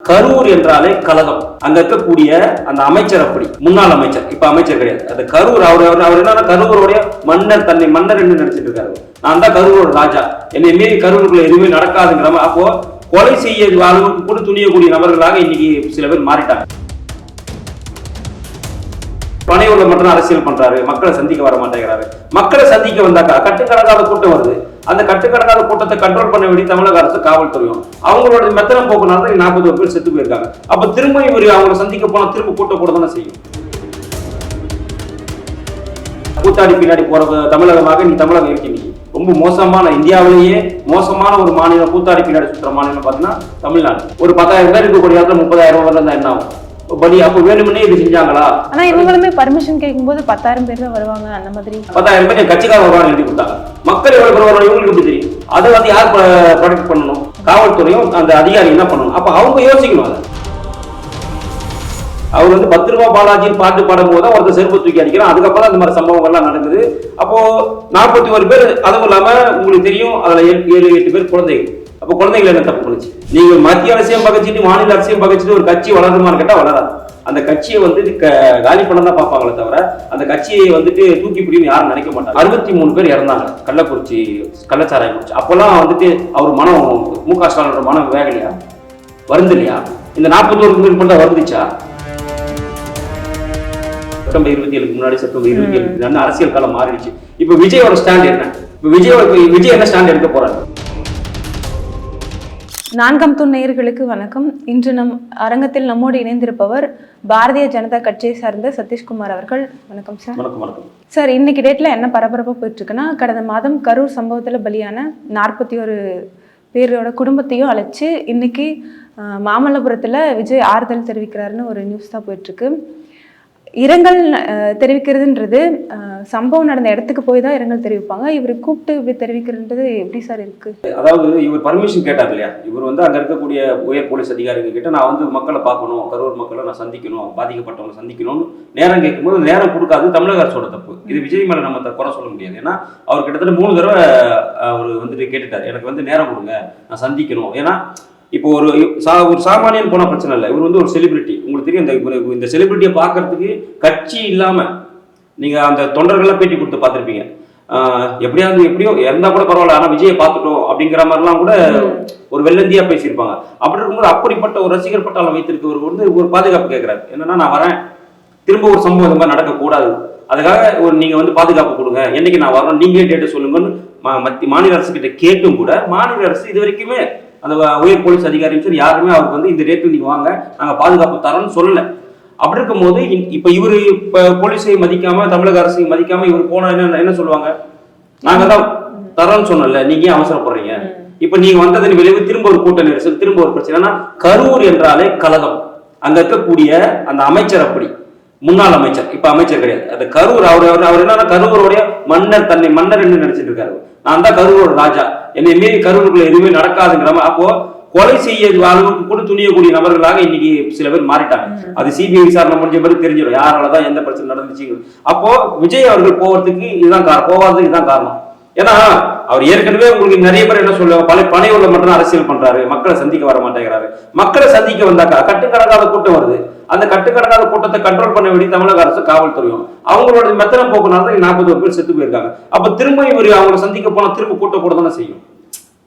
கரூர் என்றாலே கழகம். அங்க இருக்கக்கூடிய அந்த அமைச்சர் அப்படி. முன்னாள் அமைச்சர். இப்ப அமைச்சர் கிடையாது. அந்த கரூர். அவர் அவர் என்னன்னா கரூருடைய மன்னர் தன்னை மன்னர் என்று நினைச்சிட்டு இருக்காரு. நான் தான் கரூரோட ராஜா. என்னை மீறி கரூருக்குள்ள எதுவுமே நடக்காதுங்கிற மாதிரி அப்போ கொலை செய்ய அளவுக்கு கூட துணியக்கூடிய நபர்களாக இன்னைக்கு சில பேர் மாறிட்டாங்க. பனையூர்ல மட்டும் அரசியல் பண்றாரு. மக்களை சந்திக்க வர மாட்டேங்கிறாரு. மக்களை சந்திக்க வந்தாக்கா கட்டுக்கடங்காத கூட்டம் வருது. அந்த கட்டுக்கடங்காத கூட்டத்தை கண்ட்ரோல் பண்ண வேண்டிய தமிழக அரசு காவல்துறையும் அவங்களோட மெத்தனம் போக்குனால தான் நாற்பது பேர் செத்து போயிருக்காங்க. அப்ப திரும்ப இவர் அவங்களை சந்திக்க போனா திரும்ப கூட்டம் கூட தானே செய்யும். கூத்தாடி பின்னாடி போற தமிழகமாக நீ தமிழகம் இருக்கு நீ ரொம்ப மோசமான இந்தியாவிலேயே மோசமான ஒரு மாநிலம் கூத்தாடி பின்னாடி சுற்றுற மாநிலம் பார்த்தீங்கன்னா தமிழ்நாடு. ஒரு பத்தாயிரம் பேர் இருக்கக்கூடிய இடத்துல முப்பதாயிரம் ரூபாய் இருந்தா என்ன ஆகும்? பலி அப்போ வேணுமுன்னே இது செஞ்சாங்களா? ஆனா இவங்களுமே பர்மிஷன் கேட்கும்போது பத்தாயிரம் பேர் தான் வருவாங்க அந்த மாதிரி. பத்தாயிரம் பேர் என் கட்சிக்காரர் வருவாங்க எழுதி கொடுத்தாங்க. அக்கறை எவ்வளவு இவங்களுக்கு எப்படி தெரியும். அதை வந்து யார் ப்ரொடெக்ட் பண்ணணும்? காவல்துறையும் அந்த அதிகாரி என்ன பண்ணணும்? அப்ப அவங்க யோசிக்கணும் அதை. அவர் வந்து பத்து ரூபா பாலாஜின்னு பாட்டு பாடும்போது தான் ஒருத்தர் செருப்பு தூக்கி அடிக்கிறான். அதுக்கப்புறம் அந்த இந்த மாதிரி சம்பவங்கள்லாம் நடக்குது. அப்போ நாற்பத்தி ஒரு பேர் அதுவும் இல்லாம உங்களுக்கு தெரியும் அதுல ஏழு ஏழு எட்டு பேர் குழந்தைகள். அப்போ குழந்தைகள் என்ன தப்பு பண்ணுச்சு? நீங்க மத்திய அரசியம் பகச்சிட்டு மாநில அரசியம் பகச்சிட்டு ஒரு கட்சி வளருமான்னு கேட்டா வளராது. அந்த கட்சியை வந்து க- காலி பண்ண தான் பார்ப்பாங்களே தவிர அந்த கட்சியை வந்துட்டு தூக்கி பிடின்னு யாரும் நினைக்க மாட்டாங்க. அறுபத்தி மூணு பேர் இறந்தாங்க. கள்ளக்குறிச்சி கள்ளச்சாராயம் குடிச்சு. அப்போல்லாம் வந்துட்டு அவர் மனம் மு க ஸ்டாலினோட மனம் வேகலையா? வருது இல்லையா இந்த நாற்பத்தோரு பேர் மட்டும் வருந்துச்சா? செப்டம்பர் இருபத்தி ஏழுக்கு முன்னாடி செப்டம்பர் இருபத்தி ஏழு அரசியல் காலம் மாறிடுச்சு. இப்போ விஜயோட ஸ்டாண்ட் என்ன? இப்போ விஜய் விஜய் என்ன ஸ்டாண்ட் எடுக்க போறாரு? நான்காம் தூண் நேயர்களுக்கு வணக்கம். இன்று நம் அரங்கத்தில் நம்மோடு இணைந்திருப்பவர் பாரதிய ஜனதா கட்சியை சார்ந்த சதீஷ்குமார் அவர்கள். வணக்கம் சார். வணக்கம் வணக்கம். சார் இன்னைக்கு டேட்ல என்ன பரபரப்பாக போயிட்டு இருக்குன்னா கடந்த மாதம் கரூர் சம்பவத்தில் பலியான நாற்பத்தி ஒரு பேரோட குடும்பத்தையும் அழைச்சு இன்னைக்கு மாமல்லபுரத்துல விஜய் ஆறுதல் தெரிவிக்கிறாருன்னு ஒரு நியூஸ் தான் போயிட்டு இருக்கு இரங்கல் தெரிவிக்கிறதுன்றது சம்பவம் நடந்த இடத்துக்கு போய் தான் இரங்கல் தெரிவிப்பாங்க. இவர் கூப்பிட்டு இப்படி தெரிவிக்கிறதுன்றது எப்படி சார் இருக்கு? அதாவது இவர் பர்மிஷன் கேட்டார் இல்லையா? இவர் வந்து அங்க இருக்கக்கூடிய உயர் போலீஸ் அதிகாரிகள் கிட்ட நான் வந்து மக்களை பார்க்கணும் கரூர் மக்களை நான் சந்திக்கணும் பாதிக்கப்பட்டவங்களை சந்திக்கணும்னு நேரம் கேட்கும்போது நேரம் கொடுக்காது தமிழக அரசோட தப்பு. இது விஜய் மேல நம்ம குறை சொல்ல முடியாது. ஏன்னா அவர் கிட்டத்தட்ட மூணு தடவை அவர் வந்துட்டு கேட்டுட்டார். எனக்கு வந்து நேரம் கொடுங்க நான் சந்திக்கணும். ஏன்னா இப்போ ஒரு சா ஒரு சாமானியன் போன பிரச்சனை இல்லை. இவர் வந்து ஒரு செலிபிரிட்டி உங்களுக்கு தெரியும் இந்த இந்த செலிபிரிட்டியை பார்க்கறதுக்கு கட்சி இல்லாம நீங்க அந்த தொண்டர்கள்லாம் பேட்டி கொடுத்து பார்த்துருப்பீங்க. எப்படியாவது எப்படியோ இருந்தா கூட பரவாயில்ல ஆனா விஜயை பார்த்துட்டோம் அப்படிங்கிற மாதிரிலாம் கூட ஒரு வெள்ளந்தியா பேசியிருப்பாங்க. அப்படி இருக்கும்போது அப்படிப்பட்ட ஒரு ரசிகர் பட்டாளம் வைத்திருக்கவர் வந்து ஒரு பாதுகாப்பு கேட்கிறாரு என்னன்னா நான் வரேன். திரும்ப ஒரு சம்பவம் இந்த மாதிரி நடக்கக்கூடாது. அதுக்காக ஒரு நீங்க வந்து பாதுகாப்பு கொடுங்க. என்னைக்கு நான் வரணும் நீங்களே டேட்டு சொல்லுங்கன்னு மத்திய மாநில அரசு கிட்ட கேட்டும் கூட மாநில அரசு இது வரைக்குமே அந்த உயர் போலீஸ் அதிகாரியும் சரி யாருமே அவருக்கு வந்து இந்த டேட்டு நீங்க வாங்க நாங்க பாதுகாப்பு தரோம்னு சொல்லல. அப்படி இருக்கும்போது இ- இப்ப இவர் இப்ப போலீஸை மதிக்காம தமிழக அரசையும் மதிக்காம இவர் போனா என்ன என்ன சொல்லுவாங்க? நாங்க தான் தரோம்னு சொன்னல நீங்க ஏன் அவசரப்படுறீங்க? இப்ப நீங்க வந்ததன் விளைவு திரும்ப ஒரு கூட்ட நெரிசல் திரும்ப ஒரு பிரச்சனைனா கரூர் என்றாலே கழகம் அங்க இருக்கக்கூடிய அந்த அமைச்சர் அப்படி. முன்னாள் அமைச்சர் இப்ப அமைச்சர் கிடையாது. அந்த கரூர் அவர் அவர் அவர் என்னன்னா கரூருடைய மன்னர் தன்னை மன்னர் என்று நினைச்சிட்டு இருக்காரு. நான் தான் கரூரோட ராஜா. என்னை மீறி கரூருக்குள்ள எதுவுமே நடக்காதுங்கிற அப்போ கொலை செய்ய அளவுக்கு கூட துணியக்கூடிய நபர்களாக இன்னைக்கு சில பேர் மாறிட்டாங்க. அது சிபிஐ விசாரணை முடிஞ்ச பிறகு தெரிஞ்சிடும். யாராலதான் எந்த பிரச்சனை நடந்துச்சு அப்போ விஜய் அவர்கள் போவதுக்கு இதுதான் காரணம் போவாததுக்கு இதுதான் காரணம். ஏன்னா அவர் ஏற்கனவே உங்களுக்கு நிறைய பேர் என்ன சொல்லுவாங்க பல பனையூர்ல மட்டும் அரசியல் பண்றாரு. மக்களை சந்திக்க வர மாட்டேங்கிறாரு. மக்களை சந்திக்க வந்தாக்கா கட்டுக்கடங்காத கூட்டம் வருது. அந்த கட்டுக்கடங்காத கூட்டத்தை கண்ட்ரோல் பண்ண வேண்டிய தமிழக அரசு காவல்துறையும் அவங்களோட மெத்தனை போக்குனால தான் நாற்பது பேர் செத்து போயிருக்காங்க. அப்ப திரும்ப இவர் அவங்களை சந்திக்க போனா திரும்ப கூட்டம் கூட தானே செய்யும்?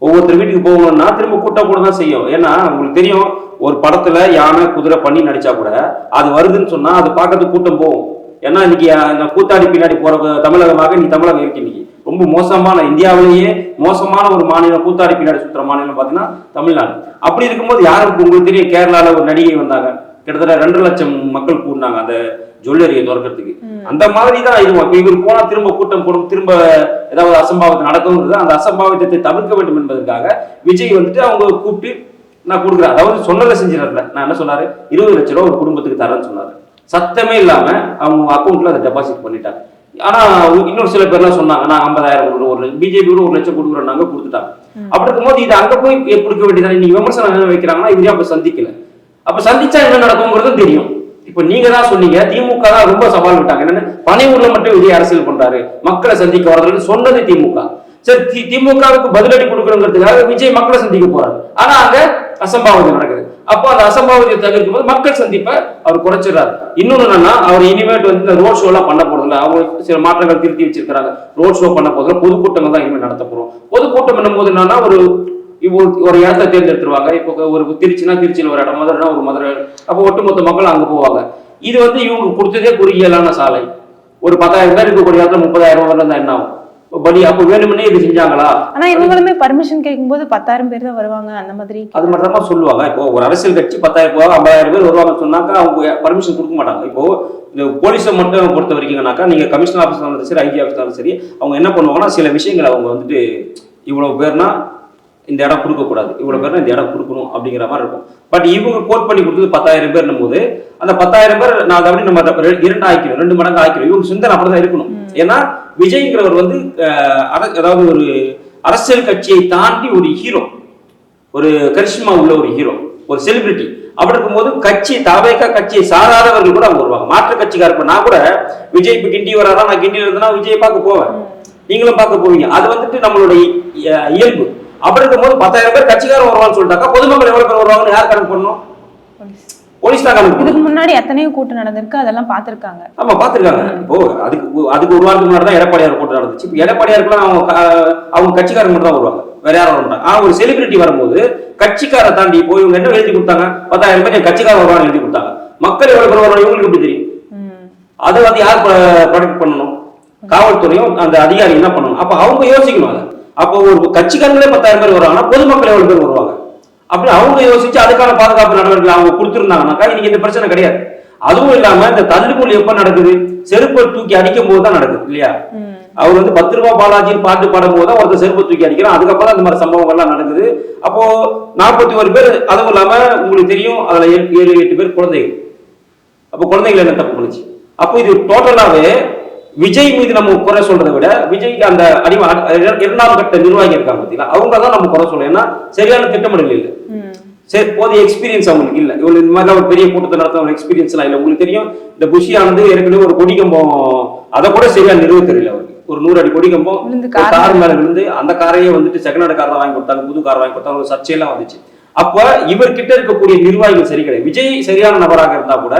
ஒவ்வொருத்தர் வீட்டுக்கு போகணும்னா திரும்ப கூட்டம் கூட தான் செய்யும். ஏன்னா உங்களுக்கு தெரியும் ஒரு படத்துல யானை குதிரை பண்ணி நடிச்சா கூட அது வருதுன்னு சொன்னா அது பார்க்கறதுக்கு கூட்டம் போகும். ஏன்னா இன்னைக்கு அந்த இந்த கூத்தாடி பின்னாடி போற தமிழகமாக நீ தமிழகம் இருக்கு இன்னைக்கு. ரொம்ப மோசமான இந்தியாவிலேயே மோசமான ஒரு மாநிலம் கூத்தாடி பின்னாடி சுத்துற மாநிலம் பாத்தீங்கன்னா தமிழ்நாடு. அப்படி இருக்கும்போது யாருக்கு உங்களுக்கு தெரியும் கேரளால ஒரு நடிகை வந்தாங்க. கிட்டத்தட்ட ரெண்டு லட்சம் மக்கள் கூடினாங்க அந்த ஜுவல்லரியை திறக்கிறதுக்கு. அந்த மாதிரி தான் இருக்கும் இப்ப இவர் போனா திரும்ப கூட்டம் போடும் திரும்ப ஏதாவது அசம்பாவிதம் நடக்கும்ன்றது அந்த அசம்பாவிதத்தை தவிர்க்க வேண்டும் என்பதற்காக விஜய் வந்துட்டு அவங்க கூப்பிட்டு நான் கொடுக்குறேன். அதாவது சொன்னதை செஞ்சிடல நான் என்ன சொன்னாரு? இருபது லட்ச ரூபா ஒரு குடும்பத்துக்கு தரேன்னு சொன்னாரு. சத்தமே இல்லாம அவங்க அக்கௌண்ட்ல அதை டெபாசிட் பண்ணிட்டாங்க. ஆனா இன்னொரு சில பேர்லாம் சொன்னாங்க நான் ஐம்பதாயிரம் கொடுக்குறோம் ஒரு பிஜேபி ஒரு லட்சம் கொடுக்குறோம்னாங்க கொடுத்துட்டாங்க. அப்படி இருக்கும்போது இது அங்க போய் கொடுக்க வேண்டியது இன்னைக்கு விமர்சனம் என்ன வைக்கிறாங்கன்னா இவரே அப்ப சந்திக்கல. அப்ப சந்திச்சா என்ன நடக்குங்கிறதும் தெரியும். இப்ப நீங்க தான் சொன்னீங்க திமுக தான் ரொம்ப சவால் விட்டாங்க. என்னன்னு பனையூர்ல மட்டும் விஜய் அரசியல் பண்றாரு. மக்களை சந்திக்க வரதுன்னு சொன்னது திமுக. சரி தி- திமுகவுக்கு பதிலடி கொடுக்கணுங்கிறதுக்காக விஜய் மக்களை சந்திக்க போறாரு. ஆனா அங்க அசம்பாவிதம் நடக்குது. அப்போ அந்த அசம்பாவிதத்தை தவிர்க்கும் போது மக்கள் சந்திப்பை அவர் குறைச்சிடுறாரு. இன்னொன்னு என்னன்னா அவர் இனிமேட் வந்து இந்த ரோட் ஷோ எல்லாம் பண்ண போறதில்ல. அவங்க சில மாற்றங்கள் திருத்தி வச்சிருக்கிறாங்க. ரோட் ஷோ பண்ண போதில் பொதுக்கூட்டங்கள் தான் இனிமேல் நடத்த போறோம். பொதுக்கூட்டம் பண்ணும்போது என்னன்னா ஒரு இப்போ ஒரு இடத்த தேர்ந்தெடுத்துருவாங்க. இப்போ ஒரு திருச்சினா திருச்சியில் ஒரு இடம் மதுரைனா ஒரு மதுரை. அப்போ ஒட்டுமொத்த மக்கள் அங்கே போவாங்க. இது வந்து இவங்க கொடுத்ததே குறுகியலான சாலை. ஒரு பத்தாயிரம் பேர் இருக்கக்கூடிய இடத்துல முப்பதாயிரம் ரூபாய் இருந்தால் என்ன ஆகும்? பலி அப்போ வேணுமுன்னே இது செஞ்சாங்களா? ஆனா இவங்களுமே பர்மிஷன் கேட்கும்போது பத்தாயிரம் பேர் தான் வருவாங்க அந்த மாதிரி அது மட்டும் தான் சொல்லுவாங்க. இப்போ ஒரு அரசியல் கட்சி பத்தாயிரம் ரூபாய் ஐம்பதாயிரம் பேர் வருவாங்கன்னு சொன்னாக்கா அவங்க பர்மிஷன் கொடுக்க மாட்டாங்க. இப்போ இந்த போலீஸை மட்டும் பொறுத்த வரைக்கும்னாக்கா நீங்க கமிஷனர் ஆஃபீஸ் இருந்தாலும் சரி ஐஜி ஆஃபீஸ் இருந்தாலும் சரி அவங்க என்ன பண்ணுவாங்கன்னா சில விஷயங்களை அவங்க வந்துட்டு இவ்வளவு பேர்னா இந்த இடம் கொடுக்கக்கூடாது. இவ்வளவு பேர்னா இந்த இடம் கொடுக்கணும் அப்படிங்கிற மாதிரி இருக்கும். பட் இவங்க கோட் பண்ணி கொடுத்தது பத்தாயிரம் பேர்னும் போது அந்த பத்தாயிரம் பேர் நான் அதை அப்படி நம்ம இரண்டு ஆக்கிடும் ரெண்டு மடங்கு ஆக்கிடும் இவங்க சிந்தனை அப்படிதான் இருக்கணும். ஏன்னா விஜய்ங்கிறவர் வந்து அதாவது ஒரு அரசியல் கட்சியை தாண்டி ஒரு ஹீரோ ஒரு கரிஷ்மா உள்ள ஒரு ஹீரோ ஒரு செலிபிரிட்டி அப்படி இருக்கும்போது கட்சி தாவேக்கா கட்சியை சாராதவர்கள் கூட அவங்க வருவாங்க. மாற்று கட்சிக்கார இப்ப நான் கூட விஜய் இப்ப கிண்டி வராரா? நான் கிண்டியில் இருந்தேன்னா விஜய் பார்க்க போவேன். நீங்களும் பார்க்க போவீங்க. அது வந்துட்டு நம்மளுடைய இய- இயல்பு. அப்படி இருக்கும்போது பத்தாயிரம் பேர் கட்சிக்காரன் வருவான்னு சொல்லிட்டாக்கா பொதுமக்கள் எவ்வளவு பேர் வருவாங்கன்னு யார் கணக்கு பண்ணணும்? இதுக்கு முன்னாடி எத்தனையோ கூட்டம் நடந்திருக்கு அதெல்லாம் பார்த்திருக்காங்க. ஆமா பாத்துருக்காங்க இப்போ அதுக்கு அதுக்கு ஒரு வாரத்துக்கு முன்னாடி தான் எடப்பாடியார் கூட்டம் நடந்துச்சு. இப்போ எடப்பாடியாருக்குலாம் அவங்க அவங்க கட்சிக்காரங்க மட்டும் தான் வருவாங்க. வேற யாரும் மாட்டாங்க. ஆனா ஒரு செலிபிரிட்டி வரும்போது கட்சிக்காரை தாண்டி போய் இவங்க என்ன எழுதி கொடுத்தாங்க? பத்தாயிரம் பேர் என் கட்சிக்காரர் வருவாங்க எழுதி கொடுத்தாங்க. மக்கள் எவ்வளவு பேர் வருவாங்க? இவங்களுக்கு எப்படி தெரியும். அதை வந்து யார் ப்ரொடெக்ட் பண்ணணும்? காவல்துறையும் அந்த அதிகாரி என்ன பண்ணணும்? அப்ப அவங்க யோசிக்கணும் அதை. அப்போ ஒரு கட்சிக்காரங்களே பத்தாயிரம் பேர் வருவாங்கன்னா பொதுமக்கள் எவ்வளவு பேர் வருவாங்க? அப்படி அவங்க யோசிச்சு அதுக்கான பாதுகாப்பு நடவடிக்கை அவங்க கொடுத்துருந்தாங்கன்னாக்கா இன்னைக்கு இந்த பிரச்சனை கிடையாது. அதுவும் இல்லாம இந்த தள்ளுமுள் எப்ப நடக்குது? செருப்பை தூக்கி அடிக்கும் போது தான் நடக்குது இல்லையா. அவர் வந்து பத்து ரூபா பாலாஜின்னு பாட்டு பாடும்போது தான் ஒருத்தர் செருப்பு தூக்கி அடிக்கிறான். அதுக்கப்புறம் இந்த மாதிரி சம்பவங்கள்லாம் நடக்குது. அப்போ நாற்பத்தி ஒரு பேர் அதுவும் இல்லாம உங்களுக்கு தெரியும் அதுல ஏழு ஏழு எட்டு பேர் குழந்தைகள். அப்போ குழந்தைகள் என்ன தப்பு பண்ணுச்சு? அப்போ இது டோட்டலாவே விஜய் மீது நம்ம குறை சொல்றதை விட விஜய்க்கு அந்த அடிமை இரண்டாம் கட்ட நிர்வாகி இருக்காங்க பார்த்தீங்களா? அவங்க தான் நம்ம குறை சொல்லணும். ஏன்னா சரியான திட்டமிடல் இல்லை. சரி போதிய எக்ஸ்பீரியன்ஸ் அவங்களுக்கு இல்லை. இவ்வளவு இந்த மாதிரிலாம் ஒரு பெரிய கூட்டத்தை நடத்த எக்ஸ்பீரியன்ஸ் எல்லாம் இல்லை. உங்களுக்கு தெரியும் இந்த புஷியானது ஏற்கனவே ஒரு கொடிகம்பம் அதை கூட சரியா நிறுவ தெரியல அவருக்கு. ஒரு நூறு அடி கார் கார் மேல விழுந்து அந்த காரையே வந்துட்டு செகண்ட் ஹேண்ட் கார் தான் வாங்கி கொடுத்தாங்க புது கார் வாங்கி கொடுத்தாங்க ஒரு சர்ச்சையெல்லாம் வந்துச்சு. அப்ப இவர்கிட்ட இருக்கக்கூடிய நிர்வாகிகள் சரி கிடையாது. விஜய் சரியான நபராக இருந்தா கூட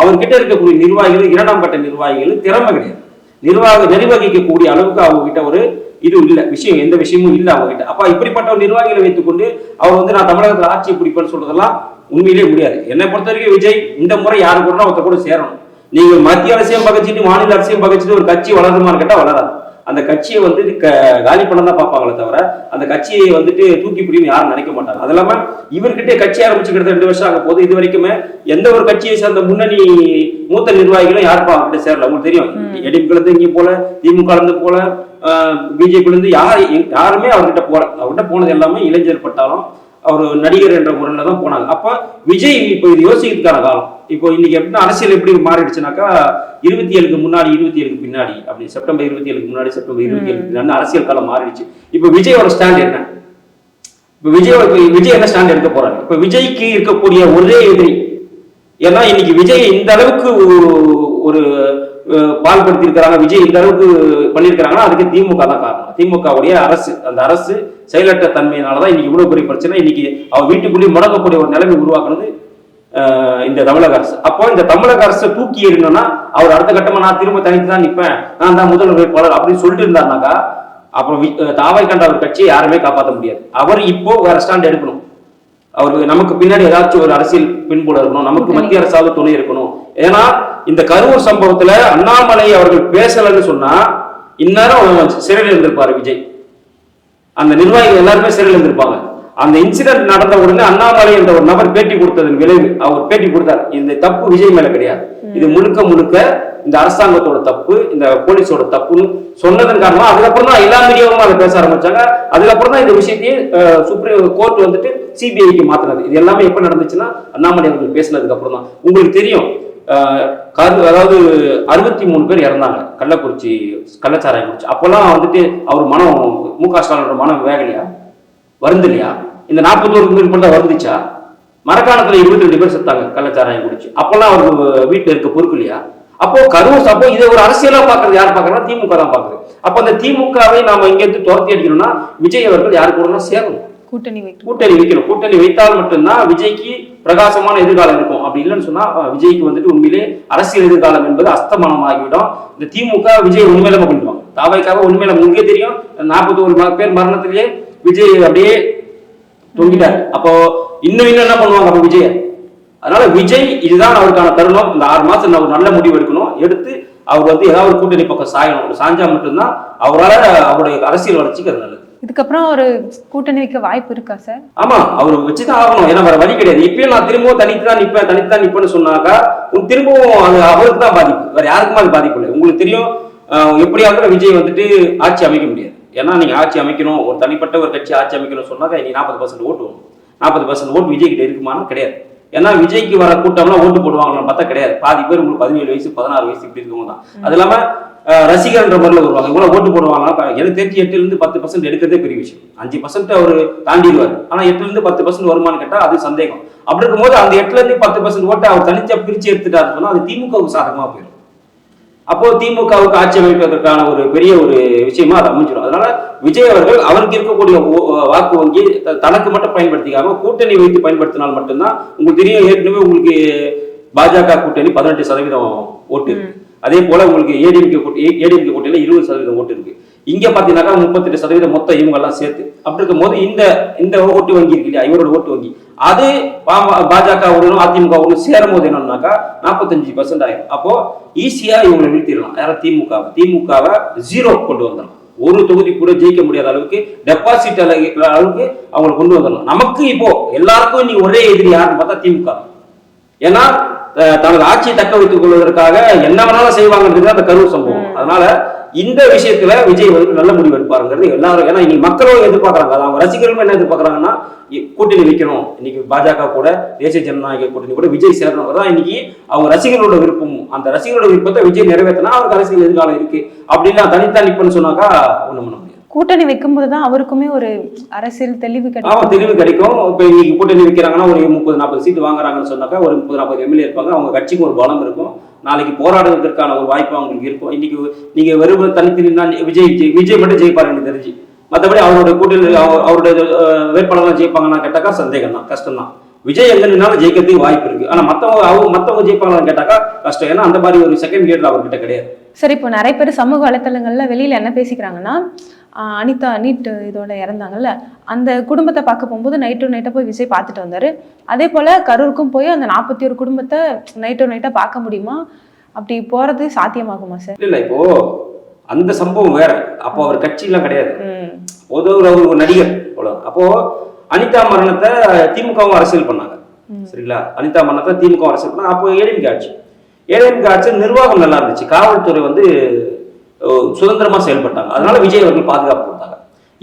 அவர்கிட்ட இருக்கக்கூடிய நிர்வாகிகள் இரண்டாம் கட்ட நிர்வாகிகள் திறமை கிடையாது. நிர்வாக நிர்வகிக்கக்கூடிய அளவுக்கு அவங்க கிட்ட ஒரு இது இல்லை. விஷயம் எந்த விஷயமும் இல்லை அவங்க கிட்ட அப்ப இப்படிப்பட்ட ஒரு நிர்வாகிகளை வைத்துக்கொண்டு அவர் வந்து நான் தமிழகத்தில் ஆட்சியை பிடிப்பேன்னு சொல்றதெல்லாம் உண்மையிலே முடியாது. என்னை பொறுத்த வரைக்கும் விஜய் இந்த முறை யாரு கூட ஒருத்த கூட சேரணும். நீங்க மத்திய அரசியம் பகச்சிட்டு மாநில அரசியம் பகச்சிட்டு ஒரு கட்சி வளருமான்னு கேட்டால் வளராது. அந்த கட்சியை வந்து க- காலி பண்ண தான் பார்ப்பாங்களே தவிர அந்த கட்சியை வந்துட்டு தூக்கி பிடின்னு யாரும் நினைக்க மாட்டாங்க. அது இல்லாம இவர்கிட்ட கட்சி ஆரம்பிச்சு கிட்ட ரெண்டு வருஷம் ஆக போது இது வரைக்குமே எந்த ஒரு கட்சியை சேர்ந்த முன்னணி மூத்த நிர்வாகிகளும் யாருப்பா அவர்கிட்ட சேரல? உங்களுக்கு தெரியும். எடிஎம்ல இருந்து இங்கே போல திமுக இருந்து போல பிஜேபில இருந்து யார் யாருமே அவர்கிட்ட போல அவர்கிட்ட போனது எல்லாமே இளைஞர் பட்டாலும் அவர் நடிகர் என்ற முறையில தான் போனாங்க. அப்ப விஜய் இப்போ இது யோசிக்கிறதுக்கான காலம். இப்போ இன்னைக்கு எப்படின்னா அரசியல் எப்படி மாறிடுச்சுனாக்கா இருபத்தி ஏழுக்கு முன்னாடி இருபத்தி ஏழுக்கு பின்னாடி அப்படி செப்டம்பர் இருபத்தி ஏழுக்கு முன்னாடி செப்டம்பர் இருபத்தி ஏழுக்கு பின்னாடி அரசியல் காலம் மாறிடுச்சு. இப்போ விஜயோட ஸ்டாண்ட் என்ன? இப்போ விஜய் விஜய் என்ன ஸ்டாண்ட் எடுக்க போறாரு? இப்போ விஜய்க்கு இருக்கக்கூடிய ஒரே எதிரி ஏன்னா இன்னைக்கு விஜய் இந்த அளவுக்கு ஒரு- ஒரு பால்படுத்தி இருக்கிறாங்க விஜய் இந்த அளவுக்கு பண்ணியிருக்கிறாங்கன்னா அதுக்கு திமுக தான் காரணம். திமுகவுடைய அரசு. அந்த அரசு செயலற்ற தன்மையினாலதான் இன்னைக்கு இவ்வளவு பெரிய பிரச்சனை. இன்னைக்கு அவர் வீட்டுக்குள்ளேயே முடங்கக்கூடிய ஒரு நிலைமை உருவாக்குனது இந்த தமிழக அரசு. அப்போ இந்த தமிழக அரசை தூக்கி எறியணும்னா அவர் அடுத்த கட்டமா நான் திரும்ப தனித்து தான் நிற்பேன். நான் தான் முதல் வேட்பாளர் அப்படின்னு சொல்லிட்டு இருந்தாருனாக்கா அப்புறம் தாவை கண்ட அவர் கட்சியை யாருமே காப்பாற்ற முடியாது. அவர் இப்போ வேற ஸ்டாண்ட் எடுக்கணும். அவருக்கு நமக்கு பின்னாடி ஏதாச்சும் ஒரு அரசியல் பின்புலம் இருக்கணும் நமக்கு மத்திய அரசாவது துணை இருக்கணும். ஏன்னா இந்த கரூர் சம்பவத்துல அண்ணாமலை அவர்கள் பேசலன்னு சொன்னா இந்நேரம் சிறையில் இருந்திருப்பாரு விஜய். அந்த நிர்வாகிகள் எல்லாருமே சிறையில் இருந்திருப்பாங்க. அந்த இன்சிடென்ட் நடந்த உடனே அண்ணாமலை என்ற ஒரு நபர் பேட்டி கொடுத்ததன் விளைவு அவர் பேட்டி கொடுத்தார். இந்த தப்பு விஜய் மேல கிடையாது. இது முழுக்க முழுக்க இந்த அரசாங்கத்தோட தப்பு இந்த போலீஸோட தப்புன்னு சொன்னதன் காரணமா அதுக்கப்புறம் தான் எல்லா மீடியாவும் அதை பேச ஆரம்பிச்சாங்க. அதுக்கப்புறம் தான் இந்த விஷயத்தையே சுப்ரீம் கோர்ட் வந்துட்டு சிபிஐக்கு மாத்தினது. இது எல்லாமே எப்ப நடந்துச்சுன்னா அண்ணாமலை அவர்கள் பேசினதுக்கு அப்புறம் தான். உங்களுக்கு தெரியும் அதாவது அறுபத்தி மூணு பேர் இறந்தாங்க. கள்ளக்குறிச்சி கள்ளச்சாராயம் குடிச்சு. அப்போல்லாம் வந்துட்டு அவர் மனம் மு க ஸ்டாலினோட மனம் வேகலையா? வருந்தலையா? இல்லையா இந்த நாற்பத்தோரு பேர் மட்டும் தான் வந்துச்சா மரக்காணத்துல இருபத்தி ரெண்டு பேர் செத்தாங்க கள்ளச்சாராயம் குடிச்சு. அப்போல்லாம் அவருக்கு வீட்டில் இருக்க பொறுப்பு இல்லையா? அப்போ கரூர் அப்போ இதை ஒரு அரசியலா பாக்குறது யார் பாக்குறா திமுக தான் பாக்குது அப்போ அந்த திமுகவை நாம இங்க இருந்து துரத்தி அடிக்கணும்னா விஜய் அவர்கள் யாரு கூட சேரணும். கூட்டணி வைக்கணும். கூட்டணி வைக்கணும். கூட்டணி வைத்தால் மட்டும்தான் விஜய்க்கு பிரகாசமான எதிர்காலம் இருக்கும். அப்படி இல்லைன்னு சொன்னா விஜய்க்கு வந்துட்டு உண்மையிலே அரசியல் எதிர்காலம் என்பது அஸ்தமனம் ஆகிவிடும் இந்த திமுக விஜய் உண்மையில பண்ணிடுவாங்க தாவைக்காக உண்மையில உங்களுக்கே தெரியும். நாற்பத்தோரு பேர் மரணத்திலேயே விஜய் அப்படியே தொங்கிட்டார். அப்போ இன்னும் இன்னும் என்ன பண்ணுவாங்க அப்போ விஜய்? அதனால விஜய் இதுதான் அவருக்கான தருணம். இந்த ஆறு மாசம் ஒரு நல்ல முடிவு எடுக்கணும். எடுத்து அவர் வந்து ஏதாவது ஒரு கூட்டணி பக்கம் சாயணும். சாஞ்சா மட்டும்தான் அவரால் அவருடைய அரசியல் வளர்ச்சிக்கு அது நல்லது. இதுக்கப்புறம் ஒரு கூட்டணி வைக்க வாய்ப்பு இருக்கா சார்? ஆமா அவர் வச்சுதான் ஆகணும். ஏன்னா வேற வழி கிடையாது. இப்பயும் நான் திரும்பவும் தனித்து தான் நிப்பேன் தனித்து தான் நிப்பேன்னு சொன்னாக்கா திரும்பவும் அது அவருக்கு தான் பாதிப்பு. வேற யாருக்குமே அது பாதிப்பு இல்லை. உங்களுக்கு தெரியும் எப்படியாவது விஜய் வந்துட்டு ஆட்சி அமைக்க முடியாது. ஏன்னா நீங்க ஆட்சி அமைக்கணும். ஒரு தனிப்பட்ட ஒரு கட்சி ஆட்சி அமைக்கணும் சொன்னாக்கா நீ நாற்பது பர்சன்ட் ஓட்டு வரும். நாற்பது பர்சன்ட் ஓட்டு விஜய் கிட்ட இருக்குமானா கிடையாது. ஏன்னா விஜய்க்கு வர கூட்டம்லாம் ஓட்டு போடுவாங்கன்னு பார்த்தா கிடையாது. பாதி பேர் உங்களுக்கு பதினேழு வயசு பதினாறு வயசு இப்படி இருக்கவங்க தான். அது இல்லாம அஹ், ரசிகர்ன்ற முறையில் வருவாங்க இவ்வளவு ஓட்டு போடுவாங்க. எனக்கு தெரிஞ்சு எட்டுல இருந்து பத்து பர்சன்ட் எடுக்கிறதே பெரிய விஷயம். அஞ்சு பர்சன்ட் அவர் தாண்டிடுவார். ஆனா எட்டுல இருந்து பத்து பர்சன்ட் வருமானு கேட்டா அது சந்தேகம். அப்படி இருக்கும்போது அந்த எட்டுல இருந்து பத்து பர்சன்ட் ஓட்டை அவர் தனிச்சா பிரிச்சு எடுத்துட்டாரு சொன்னா அது திமுகவுக்கு சாதகமா போயிடும். அப்போ திமுகவுக்கு ஆட்சி அமைப்பதற்கான ஒரு பெரிய ஒரு விஷயமா அது அமைஞ்சிடும். அதனால விஜய் அவர்கள் அவருக்கு இருக்கக்கூடிய வாக்கு வங்கி தனக்கு மட்டும் பயன்படுத்திக்காம கூட்டணி வைத்து பயன்படுத்தினால் மட்டும்தான் உங்களுக்கு தெரியும் ஏற்கனவே உங்களுக்கு பாஜக கூட்டணி பதினெட்டு சதவீதம் ஓட்டு அதே போல உங்களுக்கு ஏடிஎம்கே கூட்டணி ஏடிஎம்கே கூட்டணியில இருபது சதவீதம் ஓட்டு இருக்கு. இங்க பாத்தீங்கன்னாக்கா முப்பத்தெட்டு சதவீதம் மொத்தம் இவங்க எல்லாம் சேர்த்து. அப்படி இருக்கும்போது இந்த இந்த ஓட்டு வங்கி இருக்கு இல்லையா இவரோட ஓட்டு வங்கி. அது பாம- பாஜக உடனும் அதிமுக உடனும் சேரும் போது என்னன்னாக்கா நாற்பத்தஞ்சு பர்சன்ட் ஆயிரும். அப்போ ஈஸியா இவங்களை வீழ்த்திடலாம். யாரும் திமுக திமுகவை ஜீரோ கொண்டு வந்துடலாம். ஒரு தொகுதி கூட ஜெயிக்க முடியாத அளவுக்கு டெபாசிட் அளவுக்கு அவங்களை கொண்டு வந்துடலாம். நமக்கு இப்போ எல்லாருக்கும் நீ ஒரே எதிரி யாருன்னு பார்த்தா திமுக. ஏன்னா தனது ஆட்சியை தக்க வைத்துக் கொள்வதற்காக என்ன வேணாலும் செய்வாங்கன்றது அந்த கரூர் சம்பவம். அதனால இந்த விஷயத்துல விஜய் வந்து நல்ல முடிவு எடுப்பாருங்கிறது எல்லாரும் ஏன்னா இன்னைக்கு மக்களும் எதிர்பார்க்கறாங்க. அவங்க ரசிகர்களும் என்ன எதிர்பார்க்கறாங்கன்னா கூட்டணி வைக்கணும். இன்னைக்கு பாஜக கூட தேசிய ஜனநாயக கூட்டணி கூட விஜய் சேரணும் தான் இன்னைக்கு அவங்க ரசிகர்களோட விருப்பம். அந்த ரசிகர்களோட விருப்பத்தை விஜய் நிறைவேற்றினா அவருக்கு அரசியல் எதிர்காலம் இருக்கு. அப்படின்னா தனித்தா நிப்பன்னு சொன்னாக்கா ஒண்ணும் பண்ண முடியாது. கூட்டணி வைக்கும்போது தான் அவருக்குமே ஒரு அரசியல் தெளிவு ஆமா கிடைக்கும் தெளிவு கிடைக்கும். இப்போ இன்னைக்கு கூட்டணி வைக்கிறாங்கன்னா ஒரு முப்பது நாற்பது சீட்டு வாங்குறாங்கன்னு சொன்னாக்கா ஒரு முப்பது நாற்பது எம்எல்ஏ இருப்பாங்க. அவங்க கட்சிக்கு ஒரு பலம் இருக்கும். நாளைக்கு போராடுவதற்கான ஒரு வாய்ப்பு அவங்களுக்கு இருக்கும். இன்னைக்கு நீங்க வெறும் தனித்து விஜய் ஜெய்- விஜய் மட்டும் ஜெயிப்பாரு எனக்கு தெரிஞ்சு. மற்றபடி அவரோட கூட்டணி அவருடைய வேட்பாளர்லாம் ஜெயிப்பாங்கன்னா கேட்டாக்கா சந்தேகம் தான் கஷ்டம் தான். விஜய் எங்க நின்னாலும் ஜெயிக்கிறதுக்கு வாய்ப்பு இருக்கு. ஆனா மற்றவங்க அவங்க மற்றவங்க ஜெயிப்பாங்களான்னு கேட்டாக்கா கஷ்டம். ஏன்னா அந்த மாதிரி ஒரு செகண்ட் கிரேட்ல அவர்கிட்ட கிடையாது. சரி இப்போ நிறைய பேர் சமூக வலைத்தளங்கள்ல வெளியில என்ன பேசிக்கிறாங்கன்னா அனிதா நீட் இதோட இறந்தாங்கல்ல அந்த குடும்பத்தை பார்க்க போகும்போது நைட்டு நைட்டா போய் விஜய் பார்த்துட்டு வந்தாரு. அதே போல கரூருக்கும் போய் அந்த நாற்பத்தி ஒரு குடும்பத்தை நைட்டு நைட்டா பார்க்க முடியுமா? அப்படி போறது சாத்தியமாகுமா சார் இல்ல இப்போ அந்த சம்பவம் வேற. அப்போ அவர் கட்சியெல்லாம் கிடையாது. ஒரு அவர் ஒரு நடிகர் அவ்வளவுதான் அப்போ அனிதா மரணத்தை திமுகவும் அரசியல் பண்ணாங்க. சரிங்களா? அனிதா மரணத்தை திமுக அரசியல் பண்ணாங்க. அப்போ ஏடிஎம்கே ஆட்சி ஏடிஎம்கே ஆட்சி நிர்வாகம் நல்லா இருந்துச்சு. காவல்துறை வந்து சுதந்திரமாக செயல்பட்டாங்க. அதனால விஜய் அவர்கள் பாதுகாப்பு கொடுத்தாங்க.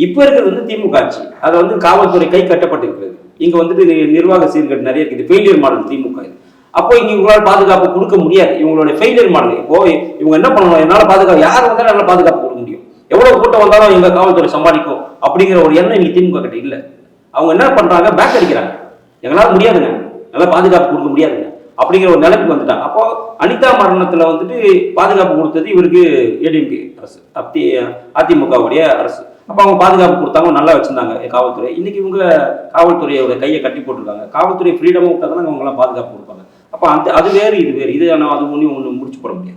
இப்போ இருக்கிறது வந்து திமுக ஆட்சி. அதை வந்து காவல்துறை கை கட்டப்பட்டிருக்கிறது. இங்கே வந்துட்டு நிர்வாக சீர்கேடு நிறைய இருக்குது. ஃபெயிலியர் மாடல் திமுக இது. அப்போ இங்கே இவங்களால் பாதுகாப்பு கொடுக்க முடியாது. இவங்களுடைய ஃபெயிலியர் மாடல் இப்போ இவங்க என்ன பண்ணணும்? என்னால் பாதுகாப்பு யார் வந்தாலும் என்னால் பாதுகாப்பு கொடுக்க முடியும். எவ்வளோ கூட்டம் வந்தாலும் எங்கள் காவல்துறை சம்பாதிக்கும் அப்படிங்கிற ஒரு எண்ணம் இங்கே திமுக கிட்ட இல்லை. அவங்க என்ன பண்ணுறாங்க பேக் அடிக்கிறாங்க. எங்களால் முடியாதுங்க. நல்லா பாதுகாப்பு கொடுக்க முடியாதுங்க. அப்படிங்கிற ஒரு நிலைக்கு வந்துட்டாங்க. அப்போ அனிதா மரணத்துல வந்துட்டு பாதுகாப்பு கொடுத்தது இவருக்கு ஏடிஎம்கே அரசு அத்தி அதிமுகவுடைய அரசு. அப்போ அவங்க பாதுகாப்பு கொடுத்தாங்க நல்லா வச்சிருந்தாங்க காவல்துறை. இன்னைக்கு இவங்க காவல்துறையோட கையை கட்டி போட்டிருக்காங்க. காவல்துறை ஃப்ரீடமாக விட்டாங்கன்னா தான் அவங்க எல்லாம் பாதுகாப்பு கொடுப்பாங்க. அப்போ அந்த அது வேறு இது வேறு. இது ஆனால் அது ஒன்றும் ஒன்று முடிச்சு போட முடியாது.